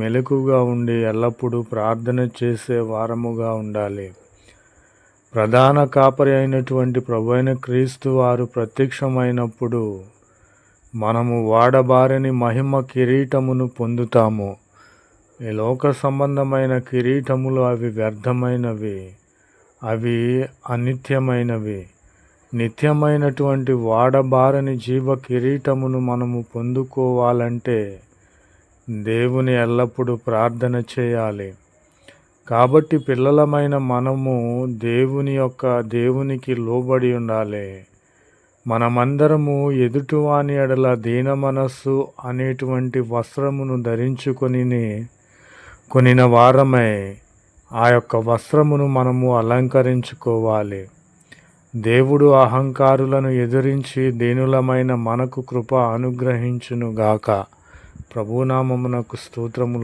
మెలకుగా ఉండి ఎల్లప్పుడూ ప్రార్థన చేసే వారముగా ఉండాలి. ప్రధాన కాపరి అయినటువంటి ప్రభు అయిన క్రీస్తు వారు ప్రత్యక్షమైనప్పుడు మనము వాడబారిని మహిమ కిరీటమును పొందుతాము. ఈ లోక సంబంధమైన కిరీటములు అవి వ్యర్థమైనవి అవి అనిత్యమైనవి. నిత్యమైనటువంటి వాడబారని జీవ కిరీటమును మనము పొందుకోవాలంటే దేవుని ఎల్లప్పుడూ ప్రార్థన చేయాలి. కాబట్టి పిల్లలమైన మనము దేవుని యొక్క దేవునికి లోబడి ఉండాలి. మనమందరము ఎదుటివాని ఎడల దీన మనస్సు అనేటువంటి వస్త్రమును ధరించుకొని కొనిన వారమై ఆ యొక్క వస్త్రమును మనము అలంకరించుకోవాలి. దేవుడు అహంకారులను ఎదిరించి దీనులమైన మనకు కృప అనుగ్రహించునుగాక. ప్రభునామమునకు స్తోత్రములు